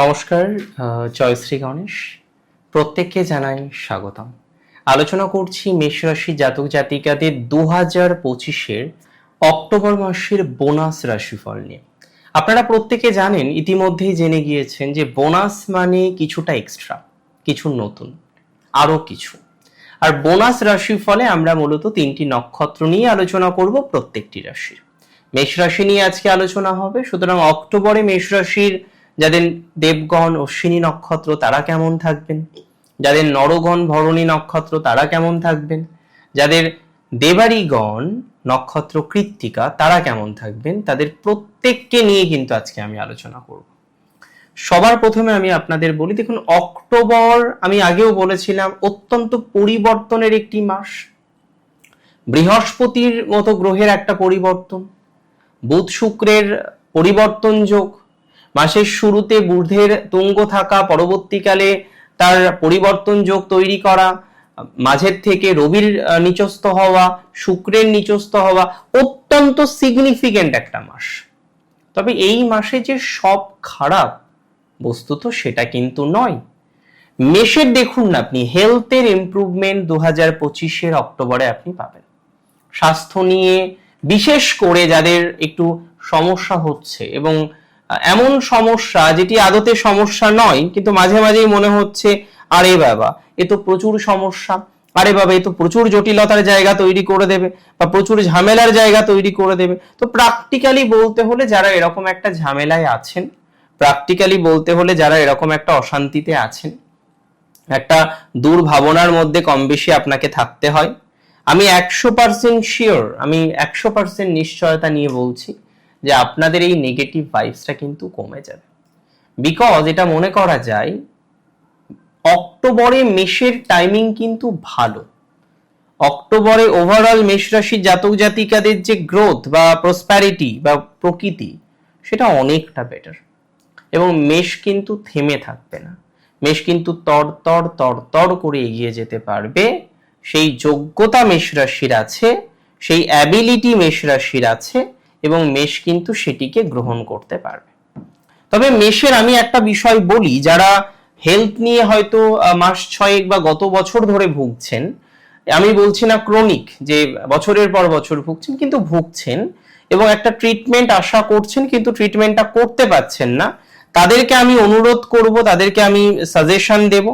নমস্কার জয়শ্রী গণেশ। প্রত্যেককে জানাই স্বাগতম। আলোচনা করছি মেষ রাশি জাতক জাতিকাদের দু হাজার পঁচিশের অক্টোবর মাসের বোনাস রাশিফল নিয়ে। আপনারা প্রত্যেকে জানেন, ইতিমধ্যেই জেনে গিয়েছেন যে বোনাস মানে কিছুটা এক্সট্রা কিছু নতুন, আরও কিছু। আর বোনাস রাশির ফলে আমরা মূলত তিনটি নক্ষত্র নিয়ে আলোচনা করব প্রত্যেকটি রাশির। মেষ রাশি নিয়ে আজকে আলোচনা হবে, সুতরাং অক্টোবরে মেষ রাশির যাদের দেবগণ অশ্বিনী নক্ষত্র তারা কেমন থাকবেন? যাদের নরগণ, ভরণী নক্ষত্র তারা কেমন থাকবেন? যাদের দেবারিগণ, নক্ষত্র কৃত্তিকা তারা কেমন থাকবেন? তাদের প্রত্যেককে নিয়ে কিন্তু আজকে আমি আলোচনা করব। সবার প্রথমে আমি আপনাদের বলি, দেখুন, অক্টোবর আমি আগেও বলেছিলাম, অত্যন্ত পরিবর্তনের একটি মাস। বৃহস্পতির মতো গ্রহের একটা পরিবর্তন, বুধ শুক্রের পরিবর্তন যোগ মাসের শুরুতে বুধের তুঙ্গ থাকা পরবর্তীকালে তার পরিবর্তন যোগ তৈরি করা, মাঝের থেকে রবির নিচস্থ হওয়া, শুক্রের নিচস্থ হওয়া অত্যন্ত সিগনিফিকেন্ট একটা মাস। তবে এই মাসে যে সব খারাপ, বস্তুত সেটা কিন্তু নয়। মেষের দেখুন না আপনি হেলথের ইমপ্রুভমেন্ট দু হাজার পঁচিশের অক্টোবরে আপনি পাবেন। স্বাস্থ্য নিয়ে বিশেষ করে যাদের একটু সমস্যা হচ্ছে এবং এমন সমস্যা যেটি আদতে সমস্যা নয়, কিন্তু মাঝে মাঝেই মনে হচ্ছে, আরে বাবা, এ তো প্রচুর সমস্যা। আরে বাবা, এ তো প্রচুর জটিলতার জায়গা তৈরি করে দেবে বা প্রচুর ঝামেলার জায়গা তৈরি করে দেবে। তো প্র্যাকটিক্যালি বলতে হলে যারা এরকম একটা ঝামেলায় আছেন প্র্যাকটিক্যালি বলতে হলে যারা এরকম একটা অশান্তিতে আছেন, একটা দুর্ভাবনার মধ্যে কম বেশি আপনাকে থাকতে হয়। আমি একশো পার্সেন্ট শিওর আমি একশো পার্সেন্ট নিশ্চয়তা নিয়ে বলছি যে আপনাদের এই নেগেটিভ ভাইবসটা কিন্তু কমে যাবে। বিকজ এটা মনে করা যায়, অক্টোবরে মেষের টাইমিং কিন্তু ভালো। অক্টোবরে ওভারঅল মেষ রাশির জাতক জাতিকাদের যে গ্রোথ বা প্রসপ্যারিটি বা প্রকৃতি, সেটা অনেকটা বেটার এবং মেষ কিন্তু থেমে থাকবে না। মেষ কিন্তু তর তর তর তর করে এগিয়ে যেতে পারবে। সেই যোগ্যতা মেষ রাশির আছে, সেই অ্যাবিলিটি মেষ রাশির আছে এবং মেষ কিন্তু সেটিকে গ্রহণ করতে পারবে। তবে মেষের আমি একটা বিষয় বলি, যারা হেলথ নিয়ে হয়তো মাস ছয়েক বা গত বছর ধরে ভুগছেন, আমি বলছি না ক্রনিক যে বছরের পর বছর ভুগছেন, কিন্তু ভুগছেন এবং একটা ট্রিটমেন্ট আশা করছেন, কিন্তু ট্রিটমেন্টটা করতে পারছেন না, তাদেরকে আমি অনুরোধ করব, তাদেরকে আমি সাজেশন দেব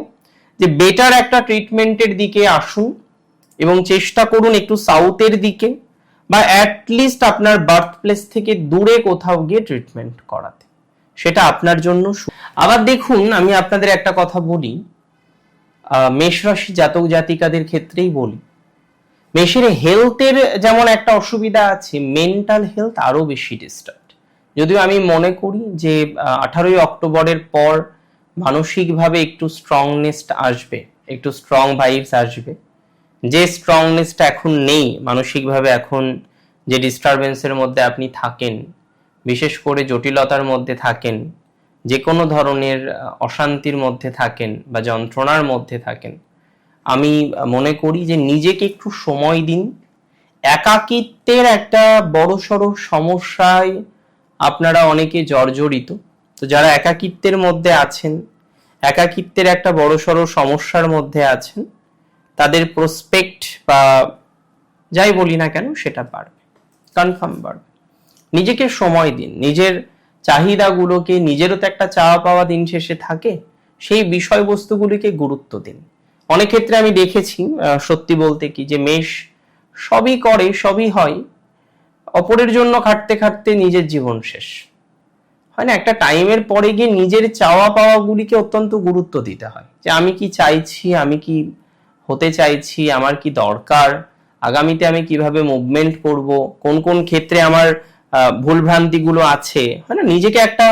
যে বেটার একটা ট্রিটমেন্টের দিকে আসুন এবং চেষ্টা করুন একটু সাউথের দিকে বা অ্যাটলিস্ট আপনার বার্থ প্লেস থেকে দূরে কোথাও গিয়ে ট্রিটমেন্ট করাতে। সেটা আপনার জন্য আবার দেখুন, আমি আপনাদের একটা কথা বলি। মেষ রাশি জাতক জাতিকাদের ক্ষেত্রেই বলি। মেষের হেলথের যেমন একটা অসুবিধা আছে মেন্টাল হেলথ আরও বেশি ডিস্টার্ব যদিও আমি মনে করি যে আঠারোই অক্টোবরের পর মানসিকভাবে একটু স্ট্রংনেস আসবে, একটু স্ট্রং ভাইবস আসবে। যে স্ট্রংনেসটা এখন নেই, মানসিকভাবে এখন যে ডিস্টারবেন্সের মধ্যে আপনি থাকেন, বিশেষ করে জটিলতার মধ্যে থাকেন, যে কোনো ধরনের অশান্তির মধ্যে থাকেন বা যন্ত্রণার মধ্যে থাকেন, আমি মনে করি যে নিজেকে একটু সময় দিন। একাকিত্বের একটা বড়সড় সমস্যায় আপনারা অনেকে জর্জরিত। তো যারা একাকিত্বের মধ্যে আছেন, একাকিত্বের একটা বড় বড়সড় সমস্যার মধ্যে আছেন তাদের প্রসপেক্ট বা যাই বলি না কেন, সেটা বাড়বে কনফার্ম বাড়বে। নিজেকে সময় দিন, নিজের চাহিদাগুলোকে, নিজেরও তো একটা চাওয়া পাওয়া দিন শেষে থাকে, সেই বিষয়বস্তুগুলিকে গুরুত্ব দিন। অনেক ক্ষেত্রে আমি দেখেছি সত্যি বলতে কি যে মেষ সবই করে, সবই হয়, অপরের জন্য খাটতে খাটতে নিজের জীবন শেষ। হয় না, একটা টাইমের পরে গিয়ে নিজের চাওয়া পাওয়াগুলিকে অত্যন্ত গুরুত্ব দিতে হয়। যে আমি কি চাইছি, আমি কি হতে চাইছি, আমার কি দরকার? আগামীতে আমি কীভাবে মুভমেন্ট করব? কোন কোন ক্ষেত্রে আমার ভুলভ্রান্তিগুলো আছে? হয় না নিজেকে একটা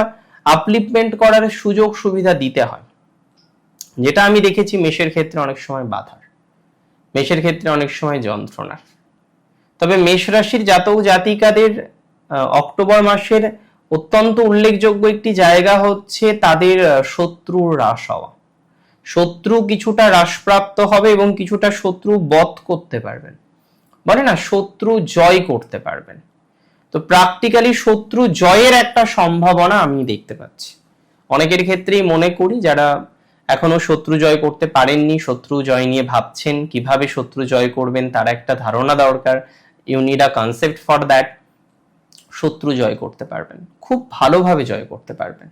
আপলিপমেন্ট করার সুযোগ সুবিধা দিতে হয়। যেটা আমি দেখেছি মেষের ক্ষেত্রে অনেক সময় বাধার। মেষের ক্ষেত্রে অনেক সময় যন্ত্রণার তবে মেষ রাশির জাতক জাতিকাদের অক্টোবর মাসের অত্যন্ত উল্লেখযোগ্য একটি জায়গা হচ্ছে তাদের শত্রুর হ্রাস হওয়া। শত্রু কিছুটা হ্রাসপ্রাপ্ত হবে এবং কিছুটা শত্রু বধ করতে পারবেন। বলে না, শত্রু জয় করতে পারবেন। তো প্র্যাকটিক্যালি শত্রু জয়ের একটা সম্ভাবনা আমি দেখতে পাচ্ছি। অনেকের ক্ষেত্রেই মনে করি যারা এখনও শত্রু জয় করতে পারেননি, শত্রু জয় নিয়ে ভাবছেন, কীভাবে শত্রু জয় করবেন তার একটা ধারণা দরকার। You need a concept for that শত্রু জয় করতে পারবেন। খুব ভালোভাবে জয় করতে পারবেন।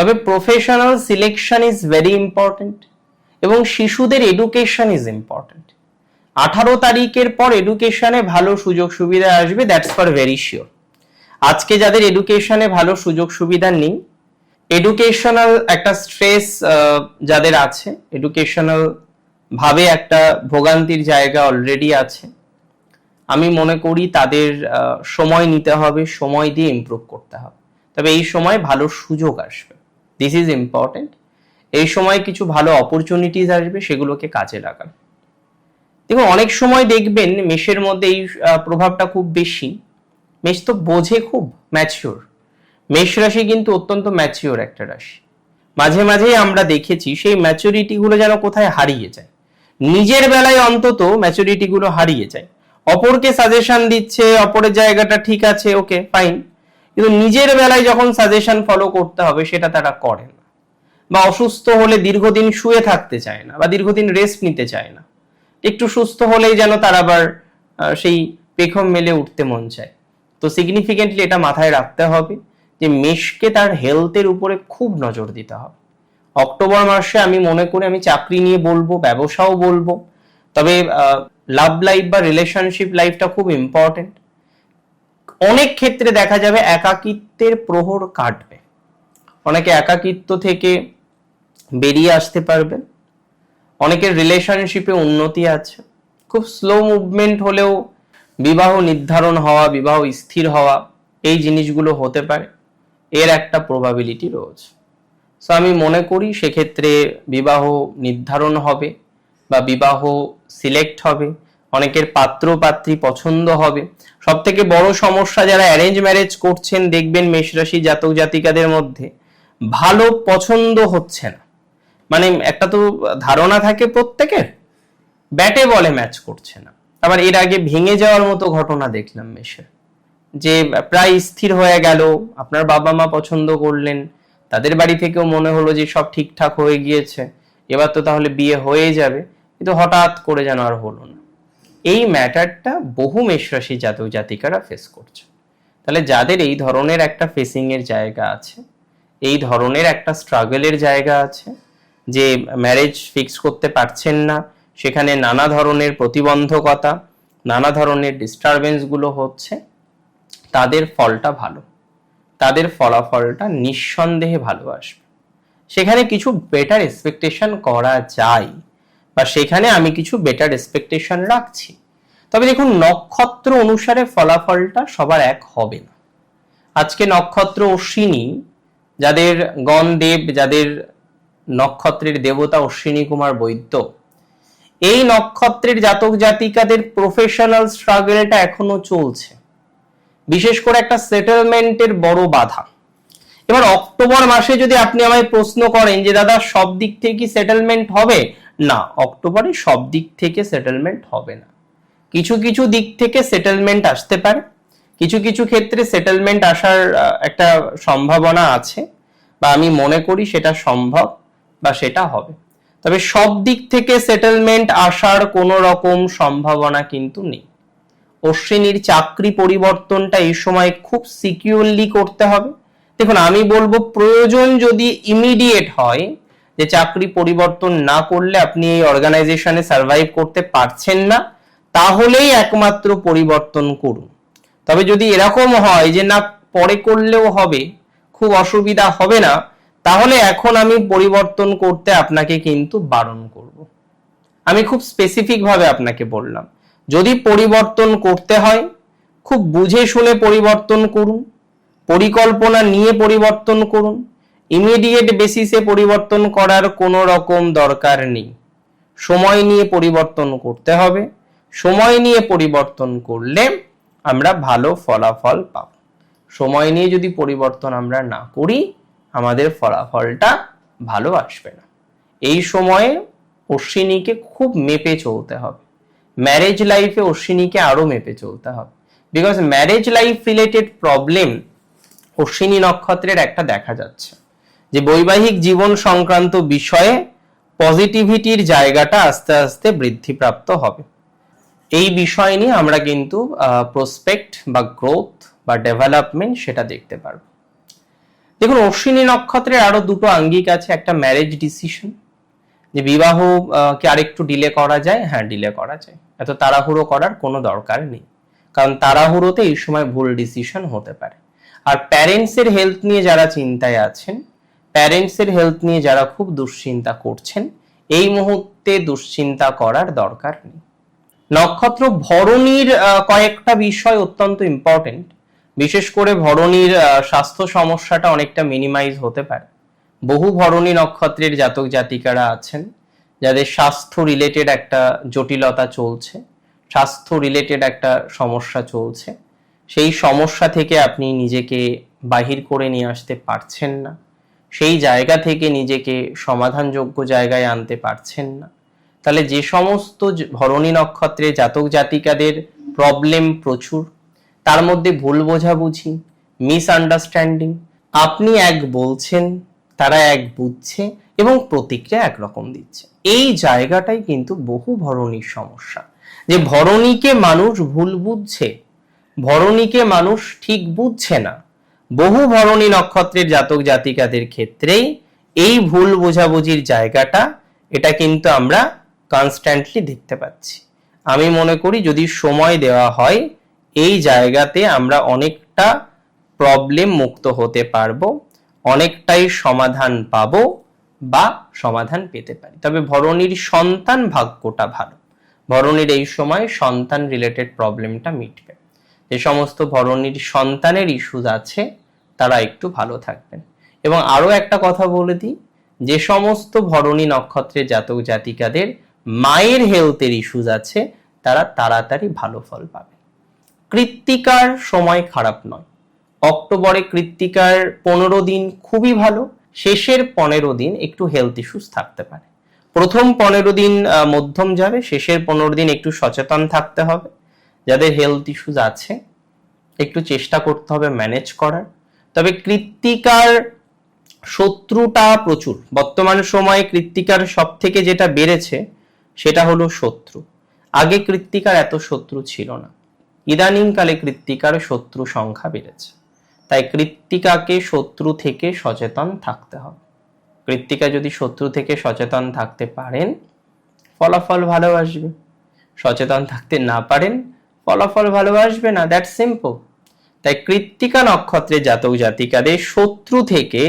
তবে professional selection is very important এবং শিশুদের এডুকেশন ইজ ইম্পর্টেন্ট আঠারো তারিখের পর এডুকেশনে ভালো সুযোগ সুবিধা আসবে দ্যাটস ফর ভেরি শিওর আজকে যাদের এডুকেশনে ভালো সুযোগ সুবিধা নেই এডুকেশনাল একটা স্ট্রেস যাদের আছে এডুকেশনাল ভাবে একটা ভোগান্তির জায়গা অলরেডি আছে, আমি মনে করি তাদের সময় নিতে হবে, সময় দিয়ে ইমপ্রুভ করতে হবে। তবে এই সময় ভালো সুযোগ আসবে। দিস ইজ ইম্পর্টেন্ট এই সময় কিছু ভালো অপরচুনিটিস আসবে, সেগুলোকে কাজে লাগান। দেখুন, অনেক সময় দেখবেন মেষের মধ্যে এই প্রভাবটা খুব বেশি। মেষ তো বোঝে খুব ম্যাচিওর মেষ রাশি কিন্তু অত্যন্ত ম্যাচিওর একটা রাশি। মাঝে মাঝেই আমরা দেখেছি সেই ম্যাচুরিটি গুলো যেন কোথায় হারিয়ে যায়। নিজের বেলায় অন্তত ম্যাচুরিটি গুলো হারিয়ে যায়। অপরকে সাজেশন দিচ্ছে, অপরের জায়গাটা ঠিক আছে ওকে ফাইন কিন্তু নিজের বেলায় যখন সাজেশন ফলো করতে হবে, সেটা তারা করে না। বা অসুস্থ হলে দীর্ঘদিন শুয়ে থাকতে চায় না, বা দীর্ঘদিন রেস্ট নিতে চায় না। একটু সুস্থ হলেই যেন তার আবার সেই পেখম মেলে উঠতে মন চায়। তো সিগনিফিকেন্টলি এটা মাথায় রাখতে হবে যে মেষকে তার হেলথের উপরে খুব নজর দিতে হবে। অক্টোবর মাসে আমি মনে করি আমি চাকরি নিয়ে বলব, ব্যবসাও বলব। তবে লাভ লাইফ বা রিলেশনশিপ লাইফটা খুব ইম্পর্টেন্ট অনেক ক্ষেত্রে দেখা যাবে একাকিত্বের প্রহর কাটবে। অনেকে একাকিত্ব থেকে বেরিয়ে আসতে পারবেন অনেকের রিলেশনশিপে উন্নতি আছে। খুব স্লো মুভমেন্ট হলেও বিবাহ নির্ধারণ হওয়া, বিবাহ স্থির হওয়া এই জিনিসগুলো হতে পারে। এর একটা প্রবাবিলিটি রয়েছে। সো আমি মনে করি সেক্ষেত্রে বিবাহ নির্ধারণ হবে বা বিবাহ সিলেক্ট হবে। অনেকের পাত্র পাত্রী পছন্দ হবে। সব থেকে বড় সমস্যা যারা অ্যারেঞ্জ ম্যারেজ করছেন, দেখবেন মেষরাশি জাতক জাতিকাদের মধ্যে ভালো পছন্দ হচ্ছে না। মানে একটা তো ধারণা থাকে প্রত্যেকের, ব্যাটে বলে ম্যাচ করছে না। আবার এর আগে ভেঙে যাওয়ার মতো ঘটনা দেখলাম মেষের, যে প্রায় স্থির হয়ে গেল, আপনার বাবা মা পছন্দ করলেন, তাদের বাড়ি থেকেও মনে হলো যে সব ঠিকঠাক হয়ে গিয়েছে, এবার তো তাহলে বিয়ে হয়ে যাবে, কিন্তু হঠাৎ করে যেন আর হলো না। এই ম্যাটারটা বহু মেষরাশি জাতক জাতিকারা ফেস করছে। তাহলে যাদের এই ধরনের একটা ফেসিং এর জায়গা আছে, এই ধরনের একটা স্ট্রাগলের জায়গা আছে, যে ম্যারেজ ফিক্স করতে পারছেন না, সেখানে নানা ধরনের প্রতিবন্ধকতা, নানা ধরনের ডিস্টারবেন্সগুলো হচ্ছে, তাদের ফলটা ভালো। তাদের ফলাফলটা নিঃসন্দেহে ভালো আসবে। সেখানে কিছু বেটার এক্সপেকটেশন করা যায়। বা সেখানে আমি কিছু বেটার এক্সপেকটেশন রাখছি। তবে দেখুন, নক্ষত্র অনুসারে ফলাফলটা সবার এক হবে না। আজকে নক্ষত্র অশ্বিনী, যাদের গণদেব যাদের নক্ষত্রের দেবতা অশ্বিনী কুমার বৈদ্য, এই নক্ষত্রের জাতক জাতিকাদের প্রফেশনাল স্ট্রাগলটা এখনও চলছে। বিশেষ করে একটা সেটেলমেন্টের বড় বাধা। এবার অক্টোবর মাসে যদি আপনি আমায় প্রশ্ন করেন যে, দাদা সব দিক থেকে কি সেটেলমেন্ট হবে? না, অক্টোবরে সব দিক থেকে সেটেলমেন্ট হবে না। কিছু কিছু দিক থেকে সেটেলমেন্ট আসতে পারে। কিছু কিছু ক্ষেত্রে সেটেলমেন্ট আসার একটা সম্ভাবনা আছে বা আমি মনে করি সেটা সম্ভব বা সেটা হবে। তবে সব দিক থেকে সেটেলমেন্ট আসার কোনো রকম সম্ভাবনা কিন্তু নেই। অশ্বিনীর চাকরি পরিবর্তনটা এই সময় খুব সিকিউরলি করতে হবে। দেখুন, আমি বলব প্রয়োজন যদি ইমিডিয়েট হয় যে চাকরি পরিবর্তন না করলে আপনি এই অর্গানাইজেশনে সার্ভাইভ করতে পারছেন না, তাহলেই একমাত্র পরিবর্তন করুন। তবে যদি এরকম হয় যে না, পরে করলেও হবে, খুব অসুবিধা হবে না, তাহলে এখন আমি পরিবর্তন করতে আপনাকে কিন্তু বারণ করব। আমি খুব স্পেসিফিক ভাবে আপনাকে বললাম, যদি পরিবর্তন করতে হয়, খুব বুঝে শুনে পরিবর্তন করুন, পরিকল্পনা নিয়ে পরিবর্তন করুন ইমিডিয়েট বেসিসে পরিবর্তন করার কোনো রকম দরকার নেই। সময় নিয়ে পরিবর্তন করতে হবে। সময় নিয়ে পরিবর্তন করলে আমরা ভালো ফলাফল পাব। সময় নিয়ে যদি পরিবর্তন আমরা না করি, আমাদের ফলাফলটা ভালো আসবে না। এই সময়ে অশ্বিনীকে খুব মেপে চলতে হবে। ম্যারেজ লাইফে অশ্বিনীকে আরও মেপে চলতে হবে। Because marriage life related problem Ashwini নক্ষত্রের একটা দেখা যাচ্ছে। যে বৈবাহিক জীবন সংক্রান্ত বিষয়ে পজিটিভিটির জায়গাটা আস্তে আস্তে বৃদ্ধিপ্রাপ্ত হবে। এই বিষয় নিয়ে আমরা কিন্তু প্রসপেক্ট বা গ্রোথ বা ডেভেলপমেন্ট সেটা দেখতে পারব। দেখুন, অশ্বিনী নক্ষত্রের আরও দুটো আঙ্গিক আছে, একটা ম্যারেজ ডিসিশন যে বিবাহ কি আরেকটু ডিলে করা যায় হ্যাঁ ডিলে করা যায়। এত তাড়াহুড়ো করার কোনো দরকার নেই। কারণ তাড়াহুড়োতে এই সময় ভুল ডিসিশন হতে পারে। আর প্যারেন্টসের হেলথ নিয়ে যারা চিন্তায় আছেন প্যারেন্টসের হেলথ নিয়ে যারা খুব দুশ্চিন্তা করছেন, এই মুহূর্তে দুশ্চিন্তা করার দরকার নেই। নক্ষত্র ভরণীর কয়েকটা বিষয় অত্যন্ত ইম্পর্টেন্ট বিশেষ করে ভরণীর স্বাস্থ্য সমস্যাটা অনেকটা মিনিমাইজ হতে পারে। বহু ভরণী নক্ষত্রের জাতক জাতিকারা আছেন, যাদের স্বাস্থ্য রিলেটেড একটা জটিলতা চলছে, স্বাস্থ্য রিলেটেড একটা সমস্যা চলছে। সেই সমস্যা থেকে আপনি নিজেকে বাহির করে নিয়ে আসতে পারছেন না। সেই জায়গা থেকে নিজেকে সমাধানযোগ্য জায়গায় আনতে পারছেন না। তাহলে যে সমস্ত ভরণী নক্ষত্রে জাতক জাতিকাদের প্রবলেম প্রচুর। তার মধ্যে ভুল বোঝাবুঝি মিসআন্ডারস্ট্যান্ডিং আপনি এক বলছেন, তারা এক বুঝছে এবং প্রতিক্রিয়া একরকম দিচ্ছে। এই জায়গাটাই কিন্তু বহু ভরণীর সমস্যা। যে ভরণীকে মানুষ ভুল বুঝছে, ভরণীকে মানুষ ঠিক বুঝছে না বহু ভরণী নক্ষত্রের জাতক জাতিকাদের ক্ষেত্রেই এই ভুল বোঝাবুঝির জায়গাটা, এটা কিন্তু আমরা কনস্ট্যান্টলি দেখতে পাচ্ছি। আমি মনে করি যদি সময় দেওয়া হয়, এই জায়গাতে আমরা অনেকটা প্রবলেম মুক্ত হতে পারব, অনেকটাই সমাধান পাবো বা সমাধান পেতে পারি। তবে ভরণীর সন্তান ভাগ্যটা ভালো। ভরণীর এই সময় সন্তান রিলেটেড প্রবলেমটা মিটবে। যে সমস্ত ভরণীর সন্তানের ইস্যুজ আছে তারা একটু ভালো থাকবেন। এবং আরও একটা কথা বলে দিই, যে সমস্ত ভরণী নক্ষত্রের জাতক জাতিকাদের মায়ের হেলথের ইস্যুজ আছে, তারা তাড়াতাড়ি ভালো ফল পাবে। কৃত্তিকার সময় খারাপ নয়। অক্টোবরে কৃত্তিকার পনেরো দিন খুবই ভালো, শেষের পনেরো দিন একটু হেলথ ইস্যুস থাকতে পারে। প্রথম পনেরো দিন মধ্যম যাবে, শেষের পনেরো দিন একটু সচেতন থাকতে হবে। যাদের হেলথ ইস্যুস আছে, একটু চেষ্টা করতে হবে ম্যানেজ করার। তবে কৃত্তিকার শত্রুটা প্রচুর। বর্তমান সময়ে কৃত্তিকার সব থেকে যেটা বেড়েছে, সেটা হলো শত্রু। আগে কৃত্তিকার এত শত্রু ছিল না। ইদানিংকালে কৃত্তিকার শত্রু সংখ্যা বেড়েছে। তাই কৃত্তিকাকে শত্রু থেকে সচেতন থাকতে হবে। কৃত্তিকা যদি শত্রু থেকে সচেতন থাকতে পারেন, ফলাফল ভালো আসবে। সচেতন থাকতে না পারেন, ফলাফল ভালো আসবে না। দ্যাট সিম্পল তাই কৃত্তিকা নক্ষত্রে জাতক জাতিকাদের শত্রু থেকে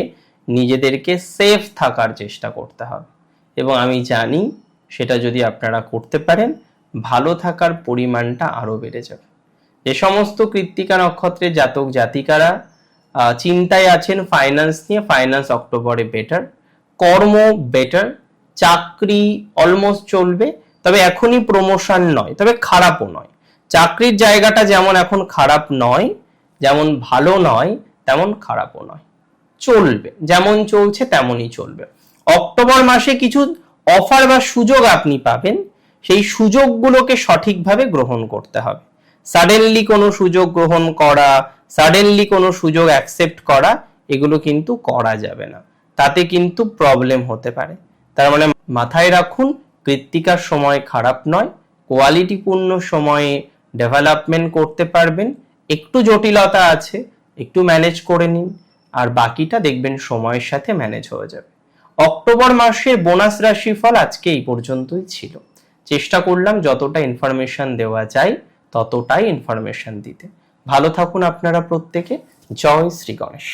নিজেদেরকে সেফ থাকার চেষ্টা করতে হবে। এবং আমি জানি সেটা যদি আপনারা করতে পারেন, ভালো থাকার পরিমাণটা আরও বেড়ে যাবে। যে সমস্ত কৃত্তিকা নক্ষত্রের জাতক জাতিকারা চিন্তায় আছেন ফাইন্যান্স নিয়ে ফাইন্যান্স অক্টোবরে বেটার কর্ম বেটার চাকরি অলমোস্ট চলবে, তবে এখনই প্রমোশন নয়, তবে খারাপও নয়। চাকরির জায়গাটা যেমন এখন খারাপ নয় যেমন ভালো নয়, তেমন খারাপও নয়। চলবে, যেমন চলছে তেমনই চলবে। অক্টোবর মাসে কিছু অফার বা সুযোগ আপনি পাবেন, সেই সুযোগগুলোকে সঠিকভাবে গ্রহণ করতে হবে। সাডেনলি কোনো সুযোগ গ্রহণ করা সাডেনলি কোনো সুযোগ অ্যাকসেপ্ট করা, এগুলো কিন্তু করা যাবে না। তাতে কিন্তু প্রবলেম হতে পারে। তার মানে মাথায় রাখুন, কৃত্তিকার সময় খারাপ নয় কোয়ালিটিপূর্ণ সময়ে ডেভেলপমেন্ট করতে পারবেন একটু জটিলতা আছে, একটু ম্যানেজ করে নিন, আর বাকিটা দেখবেন সময়ের সাথে ম্যানেজ হয়ে যাবে। অক্টোবর মাসের বোনাস রাশিফল আজকে এই পর্যন্তই ছিল। চেষ্টা করলাম যতটা ইনফরমেশন দেওয়া যায়, ততটাই ইনফরমেশন দিতে। ভালো থাকুন আপনারা প্রত্যেকে। জয় শ্রী গণেশ।